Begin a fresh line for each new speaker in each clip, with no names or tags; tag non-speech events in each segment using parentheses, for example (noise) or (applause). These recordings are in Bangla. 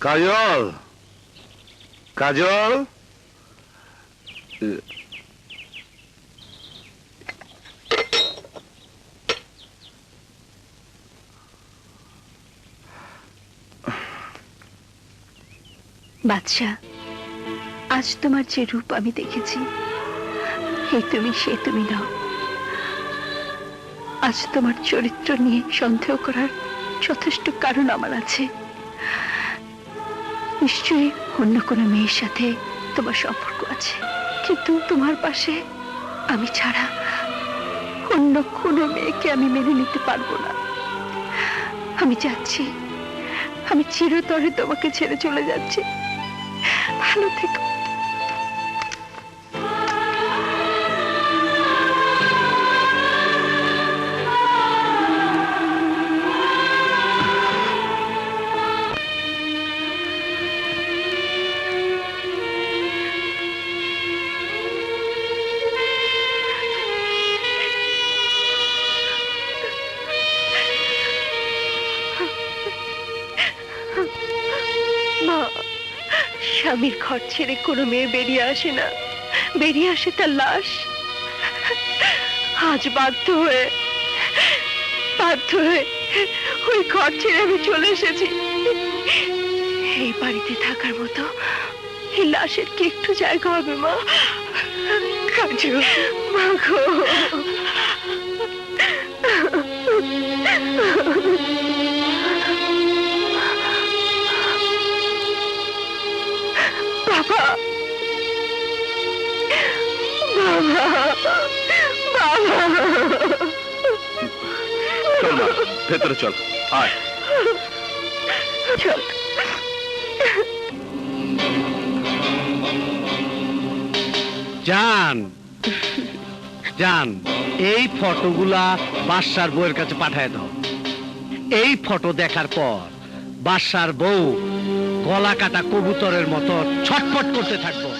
কাজল! কাজল!
বাদশা আজ তোমার যে রূপ আমি দেখেছি এই তুমি সে তুমি নাও। আজ তোমার চরিত্র নিয়ে সন্দেহ করার যথেষ্ট কারণ আমার আছে। নিশ্চয়ই অন্য কোনো মেয়ের সাথে তোমার সম্পর্ক আছে। কিন্তু তোমার পাশে আমি ছাড়া অন্য কোনো মেয়েকে আমি মেনে নিতে পারব না। আমি যাচ্ছি। আমি চিরতরে তোমাকে ছেড়ে চলে যাচ্ছি। ভালো থেকো। স্বামীর ঘর ছেড়ে কোনো মেয়ে বেরিয়ে আসে না। বেরিয়ে আসে তার লাশ। আজ বাধ্য হয়ে বাধ্য হয়ে ওই ঘর ছেড়ে আমি চলে এসেছি। এই বাড়িতে থাকার মতো এই লাশের কি একটু জায়গা হবে মা? কাজু, মা গো।
ভেতরে চল। আয়।
চল।
জান। জান এই ফটোগুলা বাদশার বউয়ের কাছে পাঠায় দাও। এই ফটো দেখার পর বাদশার বউ গলা কাটা কবুতরের মতো ছটফট করতে থাকব।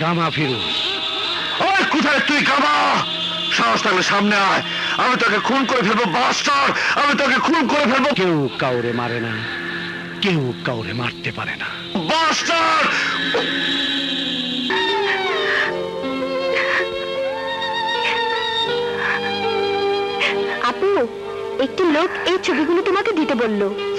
গামা ফিরুজ
ওই কোথায় তুই কামা সাহস থাকলে সামনে আয়। আমি তোকে খুন করে ফেলব, বাস্টার। আমি তোকে খুন করে ফেলব।
কেউ কাউরে মারে না। কেউ কাউরে মারতে পারে না।
বাস্টার!
আপু, একটি লোক এই ছবিগুলো তোমাকে দিতে বলল।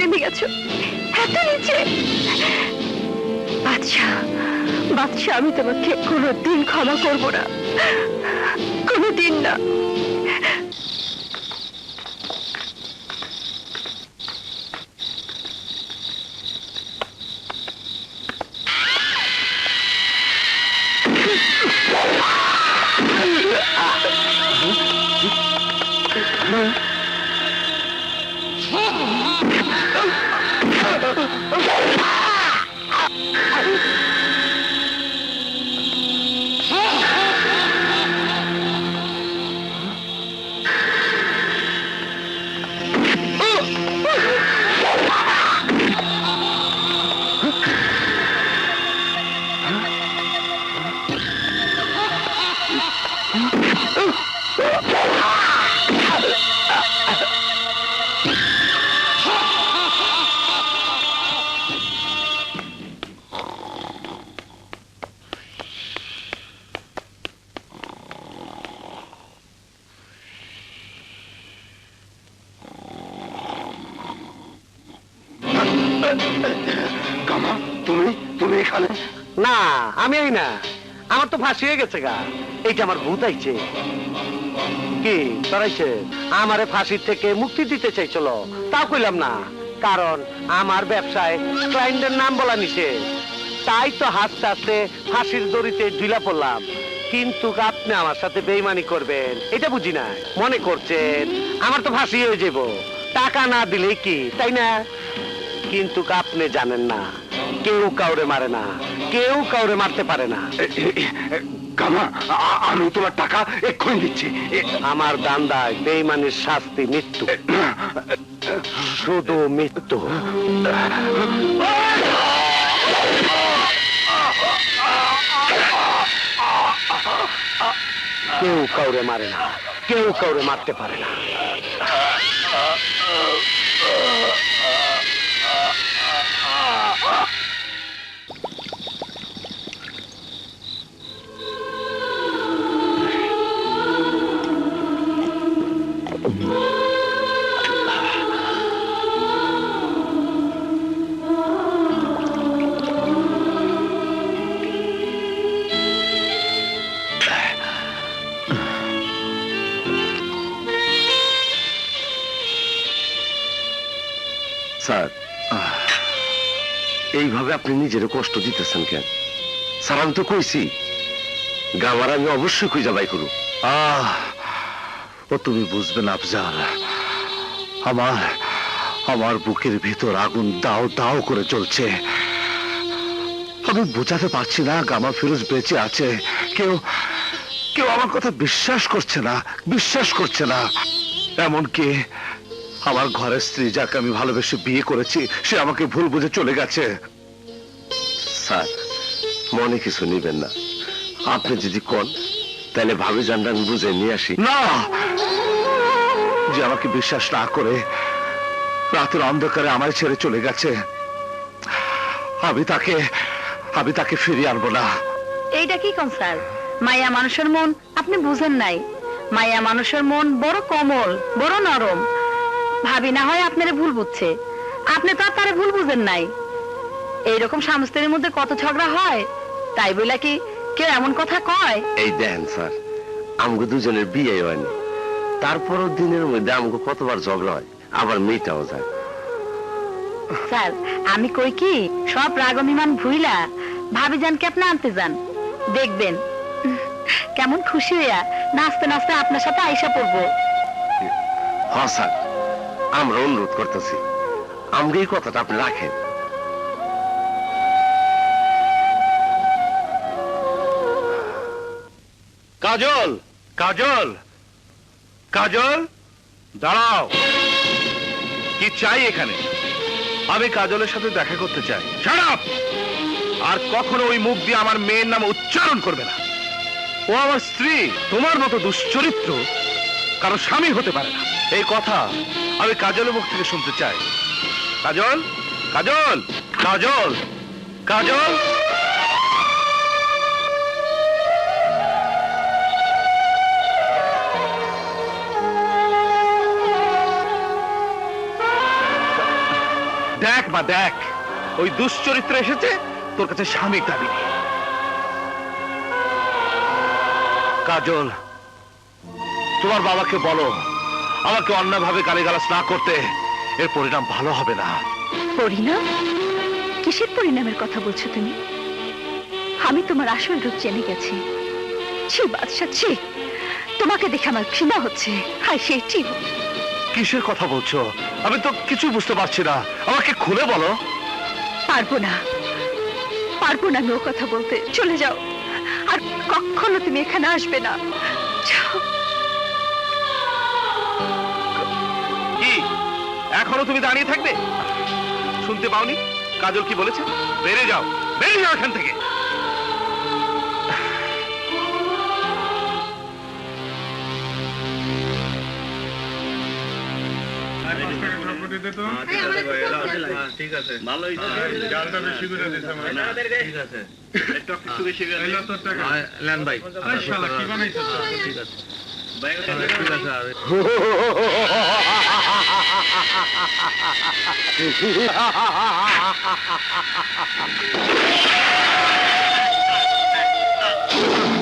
নেমে গেছো। এত নিচে। বাচ্চা বাচ্চা আমি তোমাকে কোনোদিন ক্ষমা করব না। কোনোদিন না। Ah!
কামা, তুমি তুমি এখানে?
না, আমি না। আমার তো ফাঁসি হয়ে গেছে গা। এইটা আমার ভূত আইছে। কি তরাইছে আমারে ফাঁসির থেকে মুক্তি দিতে চাইছিল। তাও কইলাম না, কারণ আমার ব্যবসায় ক্লায়েন্টের নাম বলা তাই তো হাসতে হাসতে ফাঁসির দড়িতে ঢিলা পড়লাম। কিন্তু আপনি আমার সাথে বেইমানি করবেন, এটা বুঝি না। মনে করছেন, আমার তো ফাঁসি হয়ে যাব টাকা না দিলে কি, তাই না? কিন্তু আপনি জানেন না। কেউ কাউরে মারে না। কেউ কাউরে মারতে পারে না।
কামা আমি তোমার টাকা এক্ষুনি দিচ্ছি।
আমার দান্দায় বেইমানের শাস্তি মৃত্যু। শুধু মৃত্যু। কেউ কাউরে মারে না। কেউ কাউরে মারতে পারে না।
স্যার এইভাবে আপনি নিজের কষ্ট দিতেছেন কেন? স্যার, আমি তো কইছি, গাওয়ার আমি অবশ্যই খুঁজে বাই করু
আহ ও তুমি বুঝবে আফজাল, আমার আমার বুকের ভিতর আগুন দাও দাও করে চলছে। আমি বোঝাতে পারছি না গামা ফিরোজ বেঁচে আছে। কেউ কেউ আমার কথা বিশ্বাস করছে না, বিশ্বাস করছে না। এমনকি আমার ঘরের স্ত্রী যাকে আমি ভালোবেসে বিয়ে করেছি সে আমাকে ভুল বুঝে চলে গেছে।
স্যার মনে কিছু নিবেন না। আপনি যদি কোন তাহলে ভাবি আমি বুঝে নিয়ে আসি।
না! যে আমাকে বিশ্বাস না করে রাতের অন্ধকারে আমায় ছেড়ে চলে গেছে। আমি তাকে আমি তাকে ফিরিয়ে আনব না।
এইটা কি কনসার মায়া মানুষের মন আপনি বুঝেন নাই। মায়া মানুষের মন বড় কোমল বড় নরম। ভাবি না হয় আপনারে ভুল বুঝছে। আপনি তো আর তারে ভুল বুঝেন নাই। এইরকম স্বামী স্ত্রীর মধ্যে কত ঝগড়া হয় তাই বলে কি কেউ এমন কথা কয়?
এই দেন স্যার আমগো দুজনের বিয়ে হয়নি তারপরও দিনের মধ্যে আমগো কতবার ঝগড়া হয় আবার মেয়েটাও যায়।
স্যার আমি কই কি সব রাগ অভিমান ভুইলা ভাবি যানকে আপনি আনতে যান। দেখবেন কেমন খুশি হইয়া নাচতে নাচতে আপনার সাথে আইসা পড়ব।
হ্যাঁ স্যার। আমরা অনুরোধ করতেছি। আমগে এই কথাটা আপনি রাখেন।
কাজল কাজল কাজল, দাঁড়াও। কি চাই এখানে? আমি কাজলের সাথে দেখা করতে চাই। শাট আর কখনো ওই মুখ দিয়ে আমার মেয়ের নাম উচ্চারণ করবে না। ও আমার স্ত্রী, তোমার মতো দুশ্চরিত্র। কারও স্বামী হতে পারে না। এই কথা আমি কাজলের মুখ থেকে শুনতে চাই। কাজল? কাজল? কাজল? কাজল? দেখ মা, দেখ। ওই দুশ্চরিত্র এসেছে, তোর কাছে স্বামী দাবি কাজল তোমার বাবাকে বলো। আমাকে অন্যভাবে গালিগালাজ না করতে এর পরিণাম ভালো হবে না।
পরিণাম কিসের পরিণামের কথা বলছো তুমি? আমি তোমার আসল রূপ জেনে গেছি। ছি বাদশা ছি। তোমাকে দেখে আমার ঘৃণা হচ্ছে হাই সেই ছি
কিসের কথা বলছো? আমি তো কিছু বুঝতে পারছি না। আমাকে খুলে বলো।
পারব না। পারব না আমি ও কথা বলতে। চলে যাও। আর কখনো তুমি এখানে আসবে না। যাও।
এখনও তুমি দাঁড়িয়ে থাকবে? শুনতে পাওনি? কাজল কি বলেছে? বেড়ে যাও বেরিয়ে যাও এখান থেকে।
ঠিক আছে। জালটা বেশি করে দিতে ঠিক আছে। একটু একটু বেশি করে লেন ভাই। শালা কি বানাইছো ঠিক আছে। ঠিক আছে। (laughs) আর (laughs)
¡Ah!